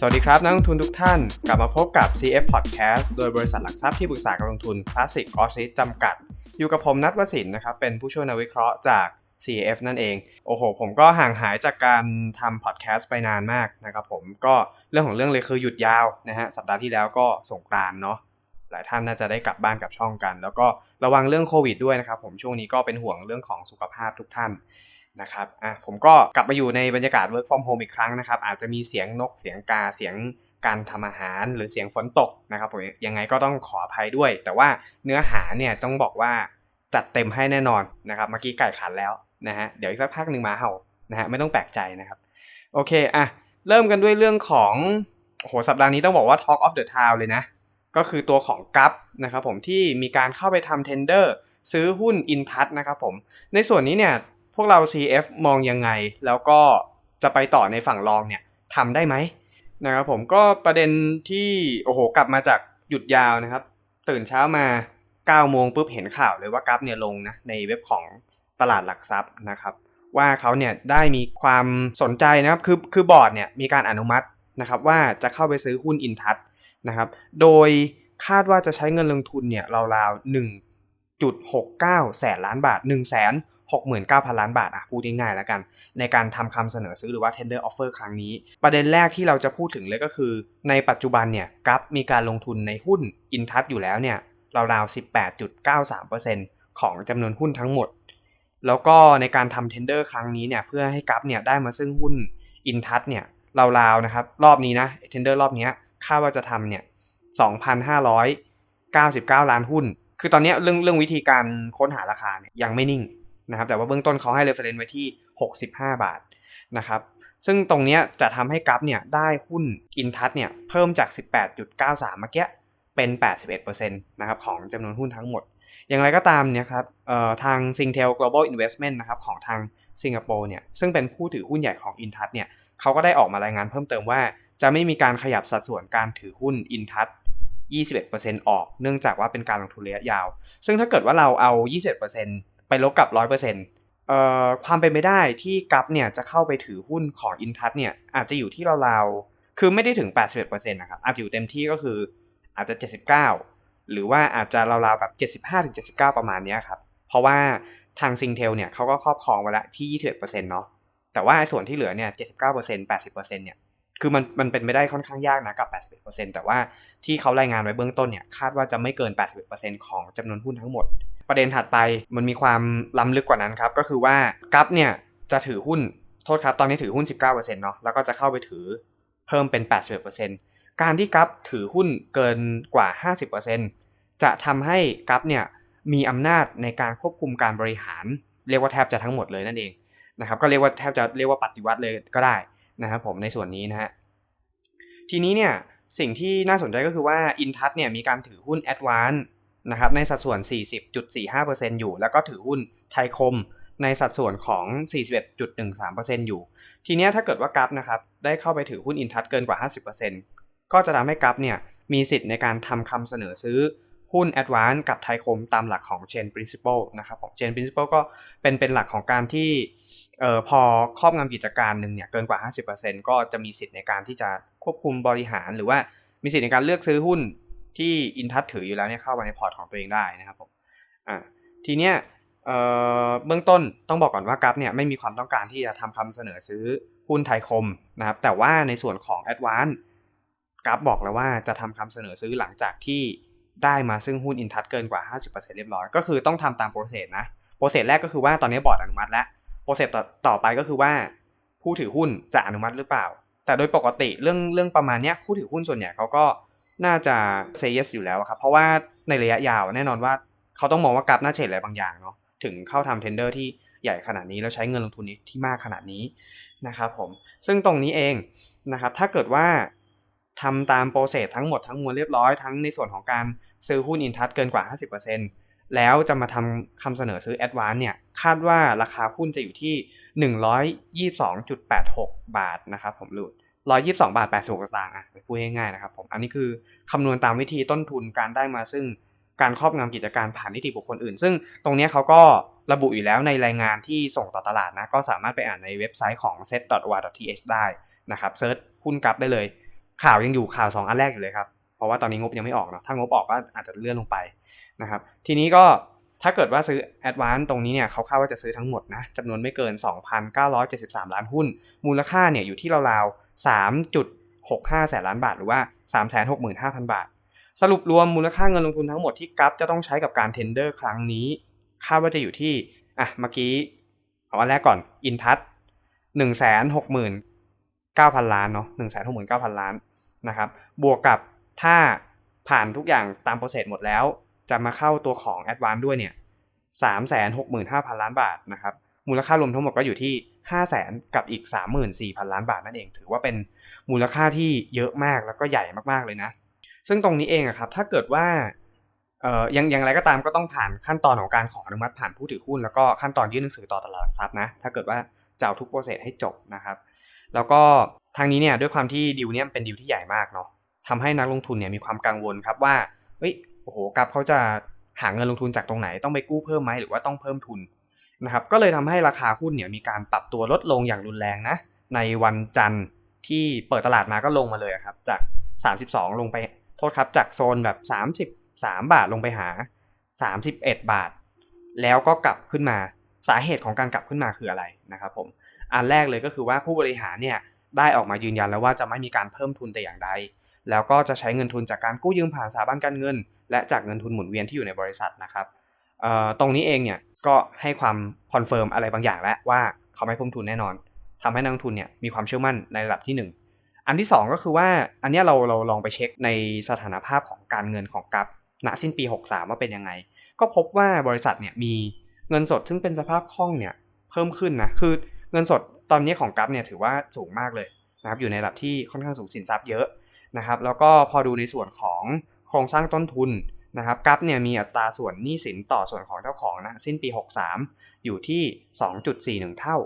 สวัสดีครับ นักลงทุนทุกท่าน กลับมาพบกับ CF Podcast โดยบริษัทหลักทรัพย์ที่ปรึกษาการลงทุน Classic o s s i s จำกัด อยู่กับผมนัทวสินนะครับ เป็นผู้ช่วยนักวิเคราะห์จาก CF นั่นเอง โอ้โห ผมก็ห่างหายจากการทำพอดแคสต์ไปนานมากนะครับผมก็เรื่องของเรื่องเลยคือหยุดยาวนะฮะสัปดาห์ที่แล้วก็สงกรานเนาะหลายท่านน่าจะได้กลับบ้านกับช่องกัน แล้วก็ระวังเรื่องโควิดด้วยนะครับผมช่วงนี้ก็เป็นห่วงเรื่องของสุขภาพทุกท่าน นะครับอะผมก็กลับมาอยู่ในบรรยากาศ work from home อีกครั้งนะครับ อาจจะมีเสียงนกเสียงกาเสียงการทำอาหารหรือเสียงฝนตกนะครับผมยังไงก็ต้องขออภัยด้วย แต่ว่าเนื้อหาเนี่ยต้องบอกว่าจัดเต็มให้แน่นอนนะครับเมื่อกี้ไก่ขันแล้วนะฮะเดี๋ยวอีกสักพักหนึ่งมาเห่านะฮะไม่ต้องแปลกใจนะครับโอเคอะเริ่มกันด้วยเรื่องของโหสัปดาห์นี้ต้องบอกว่า Talk of the Town เลยนะก็คือตัวของกัปนะครับผมที่มีการเข้าไปทำเทนเดอร์ซื้อหุ้นอินทัศนะครับผมในส่วนนี้เนี่ย วกเรา CF มองยังไง แล้วก็จะไปต่อในฝั่งรองเนี่ยทำได้ไหมนะครับผมก็ประเด็นที่โอ้โหกลับมาจากหยุดยาวนะครับ ตื่นเช้ามา9โมงปุ๊บเห็นข่าวเลยว่ากัปเนี่ยลงนะในเว็บของตลาดหลักทรัพย์นะครับ ว่าเขาเนี่ยได้มีความสนใจนะครับคือคือบอร์ดเนี่ยมีการอนุมัตินะครับว่าจะเข้าไปซื้อหุ้นอินทัศนะครับโดยคาดว่าจะใช้เงินลงทุนเนี่ยราวๆ1.69 แสนล้านบาท1 6 9 0 0 0 ล้านบาทอะพูดง่ายๆแล้วกัน ในการทำคำเสนอซื้อหรือว่า tender offer ครั้งนี้ ประเด็นแรกที่เราจะพูดถึงเลยก็คือ ในปัจจุบันเนี่ยกัฟมีการลงทุนในหุ้นอินทัศอยู่แล้วเนี่ยราวๆ18.93%ของจำนวนหุ้นทั้งหมด แล้วก็ในการทำ tender ครั้งนี้เนี่ยเพื่อให้กัฟเนี่ยได้มาซึ่งหุ้นอินทัศเนี่ยราวๆนะครับรอบนี้นะ tender รอบนี้คาดว่าจะทำเนี่ย2,599 ล้านหุ้น คือตอนนี้เรื่องเรื่องวิธีการค้นหาราคาเนี่ยยังไม่นิ่ง นะครับแต่ว่าเบื้องต้นเขาให้ reference ไว้ที่ 65 บาทนะครับซึ่งตรงนี้จะทำให้กราฟเนี่ยได้หุ้นอินทัศเนี่ยเพิ่มจาก 18.93 เมื่อกี้เป็น 81%นะครับของจำนวนหุ้นทั้งหมด อย่างไรก็ตามเนี่ยครับทาง Singtel Global Investment นะครับของทางสิงคโปร์เนี่ยซึ่งเป็นผู้ถือหุ้นใหญ่ของอินทัศเนี่ยเขาก็ได้ออกมารายงานเพิ่มเติมว่า จะไม่มีการขยับสัดส่วนการถือหุ้นอินทัศ21%ออก เนื่องจากว่าเป็นการลงทุนระยะยาว ซึ่งถ้าเกิดว่าเราเอา 21% ไปลบกับ100%เปอร์เซ็นต์ความเป็นไปได้ที่กัปเนี่ยจะเข้าไปถือหุ้นของอินทัศเนี่ยอาจจะอยู่ที่ราวๆคือไม่ได้ถึง 81%นะครับอาจจะอยู่เต็มที่ก็คืออาจจะ 79 หรือว่าอาจจะราวๆแบบ 75-79 ประมาณนี้ครับเพราะว่าทางซิงเทลเนี่ยเขาก็ครอบครองไว้แล้วที่21%เนาะแต่ว่าส่วนที่เหลือเนี่ย79% 80%เนี่ยคือมันมันเป็นไม่ได้ค่อนข้างยากนะกับ 81%แต่ว่าที่เขารายงานไว้เบื้องต้นเนี่ยคาดว่าจะไม่เกิน 81%ของจำนวนหุ้นทั้งหมด ประเด็นถัดไปมันมีความล้ำลึกกว่านั้นครับ ก็คือว่ากัปเนี่ยจะถือหุ้นโทษครับ ตอนนี้ถือหุ้น 19%เนาะแล้วก็จะเข้าไปถือเพิ่มเป็น 81%การที่กัปถือหุ้นเกินกว่า 50%จะทำให้กัปเนี่ยมีอำนาจในการควบคุมการบริหาร เรียกว่าแทบจะทั้งหมดเลยนั่นเองนะครับก็เรียกว่าแทบจะเรียกว่าปฏิวัติเลยก็ได้นะครับผมในส่วนนี้นะฮะทีนี้เนี่ยสิ่งที่น่าสนใจก็คือว่าอินทัศเนี่ยมีการถือหุ้น a d v a n c e นะครับในสัดส่วน 40.45%อยู่ แล้วก็ถือหุ้นไทยคมในสัดส่วนของ 41.13%อยู่ ทีนี้ถ้าเกิดว่ากราฟนะครับได้เข้าไปถือหุ้นอินทัศเกินกว่า 50%ก็จะทำให้กราฟเนี่ยมีสิทธิ์ในการทำคำเสนอซื้อหุ้น a d v a n c e กับไทยคมตามหลักของ Chain Principle นะครับของ Chain Principle ก็เป็นเป็นหลักของการที่เอ่อพอครอบงำกิจการหนึ่งเนี่ยเกินกว่า 50%ก็จะมีสิทธิ์ในการที่จะควบคุมบริหารหรือว่ามีสิทธิ์ในการเลือกซื้อหุ้น ที่อินทัศถืออยู่แล้วเนี่ยเข้ามาในพอร์ตของตัวเองได้นะครับผมอ่าทีเนี้ยเอ่อเบื้องต้นต้องบอกก่อนว่ากราฟเนี่ยไม่มีความต้องการที่จะทำคำเสนอซื้อหุ้นไทยคมนะครับ แต่ว่าในส่วนของ a d v a n c e กราฟบอกแล้วว่าจะทำคำเสนอซื้อหลังจากที่ได้มาซึ่งหุ้นอินทัศเกินกว่า 50%เรียบร้อย ก็คือต้องทำตามโปรเซสนะ โปรเซสแรกก็คือว่าตอนนี้บอร์ดอนุมัติแล้ว โปรเซสต่อไปก็คือว่า ผู้ถือหุ้นจะอนุมัติหรือเปล่า แต่โดยปกติเรื่องเรื่องประมาณนี้ผู้ถือหุ้นส่วนใหญ่เขาก็ น่าจะเซเยสอยู่แล้วครับ เพราะว่าในระยะยาวแน่นอนว่าเขาต้องมองว่ากับน่าเฉดอะไรบางอย่างเนาะถึงเข้าทำเทนเดอร์ที่ใหญ่ขนาดนี้แล้วใช้เงินลงทุนนี้ที่มากขนาดนี้นะครับผมซึ่งตรงนี้เองนะครับถ้าเกิดว่าทำตามโปรเซสทั้งหมดทั้งมวลเรียบร้อยทั้งในส่วนของการซื้อหุ้นอินทัศเกินกว่า 50%แล้วจะมาทำคำเสนอซื้อแอดวานเนี่ยคาดว่าราคาหุ้นจะอยู่ที่ 122.86 บาทนะครับผมหลุด 122บสองบาท86สตางค์อะพูดง่ายๆนะครับผมอันนี้คือคำนวณตามวิธีต้นทุนการได้มาซึ่งการครอบงำกิจการผ่านนิติบุคคลอื่น ซึ่งตรงนี้เขาก็ระบุอยู่แล้วในรายงานที่ส่งต่อตลาดนะ ก็สามารถไปอ่านในเว็บไซต์ของ set.or.th ได้นะครับเซิร์ชหุ้นกลับได้เลย ข่าวยังอยู่ข่าว 2 อันแรกอยู่เลยครับ เพราะว่าตอนนี้งบยังไม่ออกเนาะถ้างบออกก็อาจจะเลื่อนลงไปนะครับทีนี้ก็ถ้าเกิดว่าซื้อ Advance ตรงนี้เนี่ยเขาคาดว่าจะซื้อทั้งหมดนะจำนวนไม่เกิน 2,973 ล้านหุ้น มูลค่าเนี่ยอยู่ที่ราวๆ 3.65 แสนล้านบาท หรือว่า 365,000 บาท สรุปรวมมูลค่าเงินลงทุนทั้งหมดที่กัฟจะต้องใช้กับการเทนเดอร์ครั้งนี้ คาดว่าจะอยู่ที่ อะ เมื่อกี้ เอาอันแรกก่อนอินทัศหนึ่งแสนหกหมื่นเก้าพันล้านเนาะหนึ่งแสนหกหมื่นเก้าพันล้านนะครับ บวกกับถ้าผ่านทุกอย่างตามโปรเซสหมดแล้ว จะมาเข้าตัวของ a d v a n c e ด้วยเนี่ยสามแสนหกหมื่นห้าพันล้านบาทนะครับ มูลค่ารวมทั้งหมดก็อยู่ที่ห้าแสนกับอีกสามหมื่นสี่พันล้านบาทนั่นเอง ถือว่าเป็นมูลค่าที่เยอะมากแล้วก็ใหญ่มากๆเลยนะ ซึ่งตรงนี้เองอะครับถ้าเกิดว่าเอ่อยังยังไรก็ตามก็ต้องผ่านขั้นตอนของการขออนุมัติผ่านผู้ถือหุ้น แล้วก็ขั้นตอนยื่นหนังสือต่อตลาดหลักทรัพย์นะถ้าเกิดว่าจะเอาทุกโปรเซสให้จบนะครับ แล้วก็ทางนี้เนี่ยด้วยความที่ดีลเนี่ยเป็นดีลที่ใหญ่มากเนาะทำให้นักลงทุนเนี่ยมีความกังวลครับว่าเฮ้ยโอ้โหกับเขาจะหาเงินลงทุนจากตรงไหนต้องไปกู้เพิ่มไหมหรือว่าต้องเพิ่มทุน นะครับก็เลยทำให้ราคาหุ้นเนี่ยมีการปรับตัวลดลงอย่างรุนแรงนะในวันจันทร์ที่เปิดตลาดมาก็ลงมาเลยครับจาก 32 ลงไปโทษครับจากโซนแบบ 33 บาทลงไปหา 31 บาท แล้วก็กลับขึ้นมาสาเหตุของการกลับขึ้นมาคืออะไรนะครับผมอันแรกเลยก็คือว่าผู้บริหารเนี่ยได้ออกมายืนยันแล้วว่าจะไม่มีการเพิ่มทุนแต่อย่างใด แล้วก็จะใช้เงินทุนจากการกู้ยืมผ่านสถาบันการเงิน และจากเงินทุนหมุนเวียนที่อยู่ในบริษัทนะครับ ตรงนี้เองเนี่ยก็ให้ความคอนเฟิร์มอะไรบางอย่างแล้วว่าเขาไม่เพิ่มทุนแน่นอนทำให้นักลงทุนเนี่ยมีความเชื่อมั่นในระดับที่ 1 อันที่ 2 ก็คือว่าอันนี้เราเราลองไปเช็คในสถานภาพของการเงินของกัฟณสิ้นปี 63 ว่าเป็นยังไง ก็พบว่าบริษัทเนี่ยมีเงินสดซึ่งเป็นสภาพคล่องเนี่ยเพิ่มขึ้นนะคือเงินสดตอนนี้ของกัฟเนี่ยถือว่าสูงมากเลยนะครับอยู่ในระดับที่ค่อนข้างสูงสินทรัพย์เยอะนะครับแล้วก็พอดูในส่วนของโครงสร้างต้นทุน นะครับกัฟเนี่ยมีอัตราส่วนหนี้สินต่อส่วนของเจ้าของนะสิ้นปี 63 อยู่ที่ 2.41 เท่า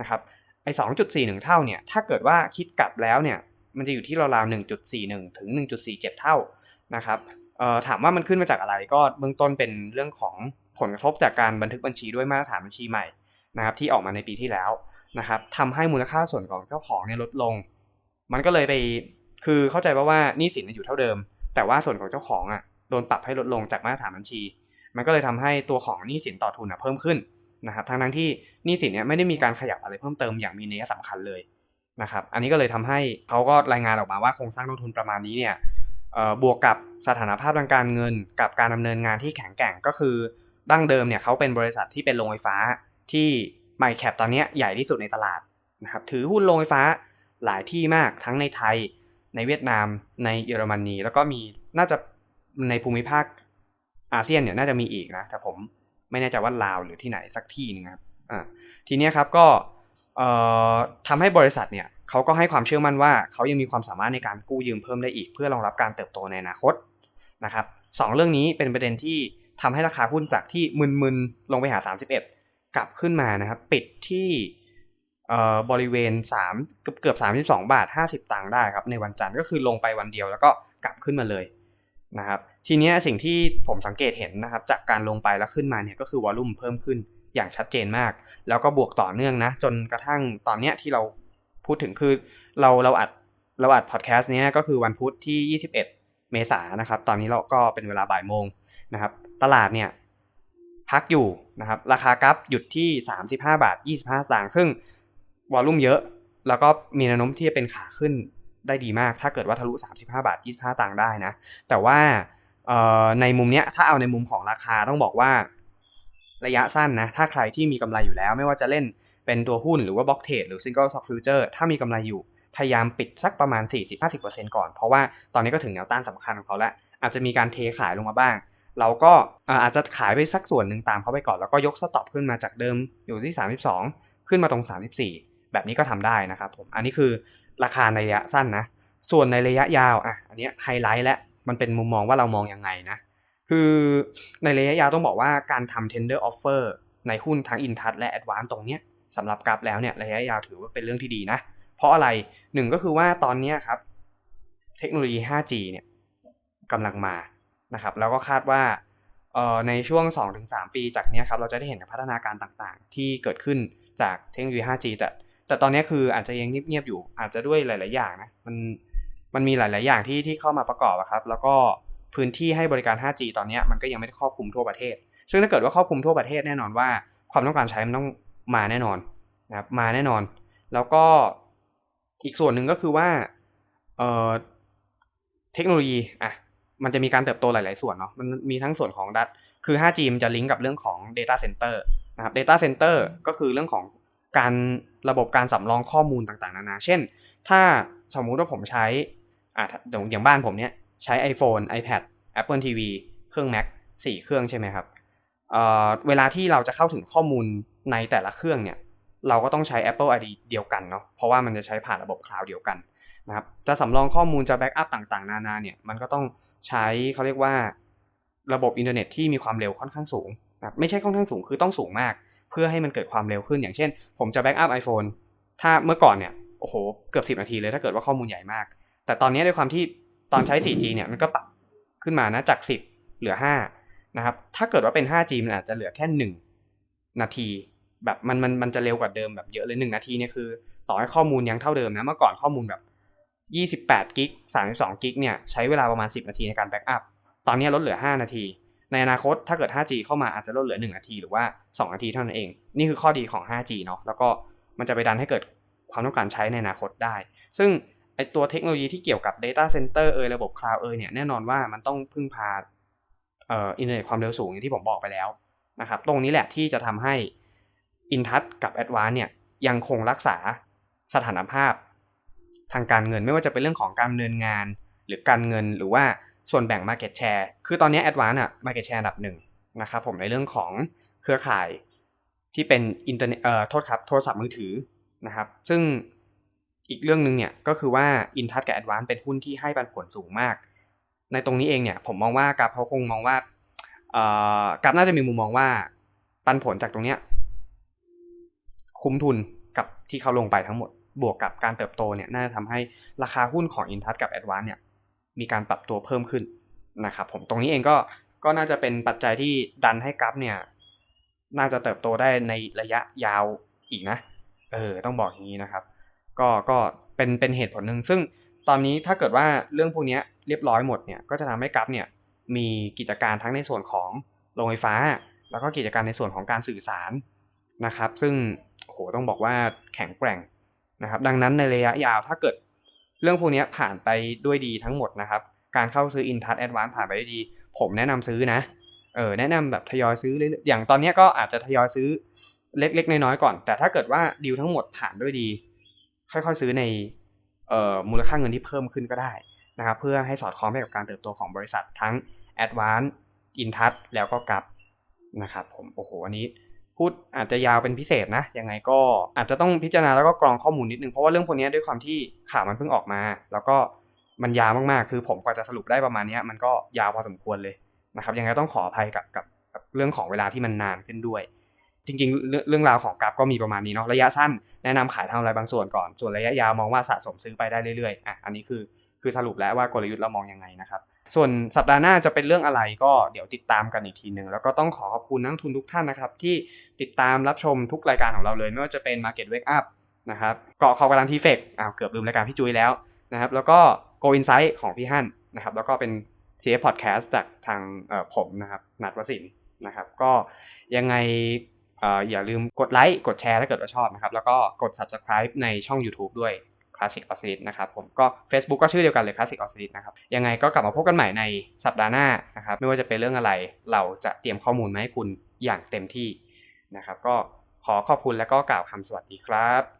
นะครับไอ้2.41 เท่าเนี่ยถ้าเกิดว่าคิดกลับแล้วเนี่ยมันจะอยู่ที่ราวๆ1.41 ถึง 1.47 เท่านะครับเอ่อถามว่ามันขึ้นมาจากอะไรก็เบื้องต้นเป็นเรื่องของผลกระทบจากการบันทึกบัญชีด้วยมาตรฐานบัญชีใหม่นะครับที่ออกมาในปีที่แล้วนะครับทำให้มูลค่าส่วนของเจ้าของเนี่ยลดลง มันก็เลยไปคือเข้าใจว่าว่านี่สินอยู่เท่าเดิม แต่ว่าส่วนของเจ้าของอะ โดนปรับให้ลดลงจากมาตรฐานบัญชี มันก็เลยทำให้ตัวของหนี้สินต่อทุนเพิ่มขึ้นนะครับทั้งทั้งที่หนี้สินเนี่ยไม่ได้มีการขยับอะไรเพิ่มเติมอย่างมีนัยสำคัญเลยนะครับอันนี้ก็เลยทำให้เขาก็รายงานออกมาว่าโครงสร้างต้นทุนประมาณนี้เนี่ยบวกกับสถานภาพทางการเงิน กับการดำเนินงานที่แข็งแกร่งก็คือดั้งเดิมเนี่ยเขาเป็นบริษัทที่เป็นโรงไฟฟ้าที่ไมแคปตอนนี้ใหญ่ที่สุดในตลาดนะครับถือหุ้นโรงไฟฟ้าหลายที่มากทั้งในไทยในเวียดนามในเยอรมนีแล้วก็มีน่าจะ ในภูมิภาคอาเซียนเนี่ยน่าจะมีอีกนะแต่ผมไม่แน่ใจว่าลาวหรือที่ไหนสักที่นึงครับอ่าทีนี้ครับก็ทำให้บริษัทเนี่ยเขาก็ให้ความเชื่อมั่นว่าเขายังมีความสามารถในการกู้ยืมเพิ่มได้อีก เพื่อรองรับการเติบโตในอนาคตนะครับสองเรื่องนี้เป็นประเด็นที่ทำให้ราคาหุ้นจากที่มึนๆลงไปหา 31 กลับขึ้นมานะครับปิดที่บริเวณ3เกือบเกือบ32 บาท 50 ตังค์ได้ครับในวันจันทร์ก็คือลงไปวันเดียวแล้วก็กลับขึ้นมาเลย นะครับทีนี้สิ่งที่ผมสังเกตเห็นนะครับจากการลงไปแล้วขึ้นมาเนี่ยก็คือวอลุ่มเพิ่มขึ้นอย่างชัดเจนมาก แล้วก็บวกต่อเนื่องนะจนกระทั่งตอนเนี้ยที่เราพูดถึงคือเราเราอัดเราอัดพอดแคสต์เนี้ยก็คือวันพุธที่ 21 เมษายนนะครับตอนนี้เราก็เป็นเวลาบ่ายโมงนะครับตลาดเนี่ยพักอยู่นะครับราคากราฟหยุดที่ 35 บาท 25สตางค์ซึ่งวอลลุ่มเยอะ แล้วก็มีแนวโน้มที่จะเป็นขาขึ้น ได้ดีมาก ถ้าเกิดว่าทะลุ 35 บาท 25 ตังค์ได้นะ แต่ว่าในมุมเนี้ยถ้าเอาในมุมของราคาต้องบอกว่าระยะสั้นนะ ถ้าใครที่มีกำไรอยู่แล้ว ไม่ว่าจะเล่นเป็นตัวหุ้นหรือว่าบล็อกเทรดหรือ Single Stock Future ถ้ามีกำไรอยู่ พยายามปิดสักประมาณ 40-50%ก่อน เพราะว่าตอนนี้ก็ถึงแนวต้านสำคัญของเขาแล้ว อาจจะมีการเทขายลงมาบ้าง เราก็อาจจะขายไปสักส่วนหนึ่งตามเขาไปก่อน แล้วก็ยกสต็อปขึ้นมาจากเดิมอยู่ที่ 32 ขึ้นมาตรง 34 แบบนี้ก็ทำได้นะครับผม อันนี้คือ ราคาในระยะสั้นนะ ส่วนในระยะยาวอะอันนี้ไฮไลท์และมันเป็นมุมมองว่าเรามองยังไงนะ คือในระยะยาวต้องบอกว่าการทำ tender offer ในหุ้นทั้ง Intouch และ Advance ตรงเนี้ยสำหรับกราฟแล้วเนี่ยระยะยาวถือว่าเป็นเรื่องที่ดีนะ เพราะอะไรหนึ่งก็คือว่าตอนนี้ครับเทคโนโลยี 5G เนี่ยกำลังมานะครับแล้วก็คาดว่าในช่วง 2-3 ปีจากนี้ครับเราจะได้เห็นพัฒนาการต่างๆ ที่เกิดขึ้นจากเทคโนโลยี 5G แต่ แต่ตอนนี้คืออาจจะยังเงียบๆอยู่ อาจจะด้วยหลาย ๆ อย่างนะมันมันมีหลาย ๆ อย่างที่ที่เข้ามาประกอบอะครับ แล้วก็พื้นที่ให้บริการ 5G ตอนนี้มันก็ยังไม่ได้ครอบคลุมทั่วประเทศ ซึ่งถ้าเกิดว่าครอบคลุมทั่วประเทศแน่นอนว่า ความต้องการใช้มันต้องมาแน่นอนนะครับมาแน่นอน แล้วก็อีกส่วนหนึ่งก็คือว่าเอ่อเทคโนโลยีอะมันจะมีการเติบโตหลาย ๆ ส่วนเนาะมันมีทั้งส่วนของดัตคือ 5G มันจะลิงก์กับเรื่องของ Data Center นะครับ Data Center ก็คือเรื่องของ การระบบการสำรองข้อมูลต่างๆ นานา เช่น ถ้าสมมุติว่าผมใช้อ่าอย่างบ้านผมเนี้ยใช้ iPhone iPad Apple TV เครื่อง Mac สี่เครื่องใช่ไหมครับเอ่อเวลาที่เราจะเข้าถึงข้อมูลในแต่ละเครื่องเนี่ยเราก็ต้องใช้ Apple ID เดียวกันเนาะเพราะว่ามันจะใช้ผ่านระบบคลาวด์เดียวกันนะครับจะสำรองข้อมูลจะแบ็กอัพต่างๆ นานาเนี่ยมันก็ต้องใช้เขาเรียกว่าระบบอินเทอร์เน็ตที่มีความเร็วค่อนข้างสูงนะไม่ใช่ค่อนข้างสูงคือต้องสูงมาก เพื่อให้มันเกิดความเร็วขึ้นอย่างเช่น ผมจะแบ็กอัพ iPhone ถ้าเมื่อก่อนเนี่ยโอ้โหเกือบ10 นาทีเลยถ้าเกิดว่าข้อมูลใหญ่มาก แต่ตอนนี้ด้วยความที่ตอนใช้ 4G เนี่ยมันก็ปรับขึ้นมานะจาก 10 เหลือ 5 นะครับ ถ้าเกิดว่าเป็น 5G มันอาจจะเหลือแค่ 1 นาที แบบมันมันมันจะเร็วกว่าเดิมแบบเยอะเลย 1 นาทีเนี่ยคือ ต่อให้ข้อมูลยังเท่าเดิมนะ เมื่อก่อนข้อมูลแบบ 28 กิก 32 กิก เนี่ยใช้เวลาประมาณ 10 นาทีในการแบ็กอัพ ตอนนี้ลดเหลือ 5 นาที ในอนาคตถ้าเกิด 5G เข้ามาอาจจะลดเหลือ 1 นาทีหรือว่า 2 นาทีเท่านั้นเอง นี่คือข้อดีของ 5G เนาะแล้วก็มันจะไปดันให้เกิดความต้องการใช้ในอนาคตได้ ซึ่งไอตัวเทคโนโลยีที่เกี่ยวกับ Data Center เอยระบบคลาวด์เอยเนี่ยแน่นอนว่ามันต้องพึ่งพาเอ่ออินเทอร์เน็ตความเร็วสูงอย่างที่ผมบอกไปแล้วนะครับตรงนี้แหละที่จะทำให้ Intouch กับ Advance เนี่ยยังคงรักษาสถานภาพ ทางการเงินไม่ว่าจะเป็นเรื่องของการดำเนินงาน หรือการเงินหรือว่า ส่วนแบ่ง Market Share คือตอนนี้ Advance อะ Market Share อันดับหนึ่งนะครับผมในเรื่องของเครือข่ายที่เป็นอินเทอร์เน็ตเอ่อโทษครับโทรศัพท์มือถือนะครับ ซึ่งอีกเรื่องหนึ่งเนี่ยก็คือว่า Intouch กับ Advance เป็นหุ้นที่ให้ปันผลสูงมาก ในตรงนี้เองเนี่ยผมมองว่ากับเขาคงมองว่าเอ่อกับน่าจะมีมุมมองว่าปันผลจากตรงเนี้ยคุ้มทุนกับที่เขาลงไปทั้งหมด บวกกับการเติบโตเนี่ยน่าจะทำให้ราคาหุ้นของ Intouch กับ Advance เนี่ย มีการปรับตัวเพิ่มขึ้นนะครับผมตรงนี้เองก็ก็น่าจะเป็นปัจจัยที่ดันให้กราฟเนี่ย น่าจะเติบโตได้ในระยะยาวอีกนะ เออ ต้องบอกอย่างนี้นะครับ ก็ก็เป็นเป็นเหตุผลหนึ่งซึ่งตอนนี้ถ้าเกิดว่าเรื่องพวกนี้เรียบร้อยหมดเนี่ยก็จะทำให้กราฟเนี่ยมีกิจการทั้งในส่วนของโรงไฟฟ้า แล้วก็กิจการในส่วนของการสื่อสารนะครับ ซึ่งโหต้องบอกว่าแข็งแกร่งนะครับ ดังนั้นในระยะยาวถ้าเกิด เรื่องพวกนี้ผ่านไปด้วยดีทั้งหมดนะครับ การเข้าซื้อ Intouch Advance ผ่านไปได้ดี ผมแนะนำซื้อนะเออแนะนำแบบทยอยซื้อเลยอย่างตอนนี้ก็อาจจะทยอยซื้อเล็กๆ น้อยๆก่อน แต่ถ้าเกิดว่าดีลทั้งหมดผ่านด้วยดี ค่อยๆซื้อในเอ่อมูลค่าเงินที่เพิ่มขึ้นก็ได้นะครับเพื่อให้สอดคล้องไปกับการเติบโตของบริษัททั้ง Advance Intouch แล้วก็กับนะครับผมโอ้โหอันนี้ พูดอาจจะยาวเป็นพิเศษนะยังไงก็อาจจะต้องพิจารณาแล้วก็กรองข้อมูลนิดนึงเพราะว่าเรื่องพวกนี้ด้วยความที่ข่าวมันเพิ่งออกมา แล้วก็มันยาวมากๆ คือผมกว่าจะสรุปได้ประมาณนี้มันก็ยาวพอสมควรเลยนะครับยังไงต้องขออภัยกับกับกับเรื่องของเวลาที่มันนานขึ้นด้วย จริงๆ เรื่องเรื่องราวของกราฟก็มีประมาณนี้เนาะระยะสั้นแนะนำขายทำอะไรบางส่วนก่อนส่วนระยะยาวมองว่าสะสมซื้อไปได้เรื่อยๆอะอันนี้คือคือสรุปแล้วว่ากลยุทธ์เรามองยังไงนะครับ ส่วนสัปดาห์หน้าจะเป็นเรื่องอะไรก็เดี๋ยวติดตามกันอีกทีหนึ่งแล้วก็ต้องขอขอบคุณนักทุนทุกท่านนะครับ ที่ติดตามรับชมทุกรายการของเราเลย ไม่ว่าจะเป็น Market Wake Up นะครับเกาะคอกำลังทีเฟกอ้าวเกือบลืมรายการพี่จุ้ยแล้วนะครับ แล้วก็ Go Insight ของพี่ฮั่นนะครับ แล้วก็เป็น CF Podcast จากทางผมนะครับนัดวสินนะครับ ก็ยังไงเอ่ออย่าลืมกดไลค์กดแชร์ถ้าเกิดว่าชอบนะครับ แล้วก็กด Subscribe ในช่อง YouTube ด้วย Classic o s c i l l นะครับผมก็ Facebook ก็ชื่อเดียวกันเลย Classic o s c i l l นะครับยังไงก็กลับมาพบกันใหม่ในสัปดาห์หน้านะครับไม่ว่าจะเป็นเรื่องอะไรเราจะเตรียมข้อมูลมาให้คุณอย่างเต็มที่นะครับก็ขอขอบคุณและก็กล่าวคำสวัสดีครับ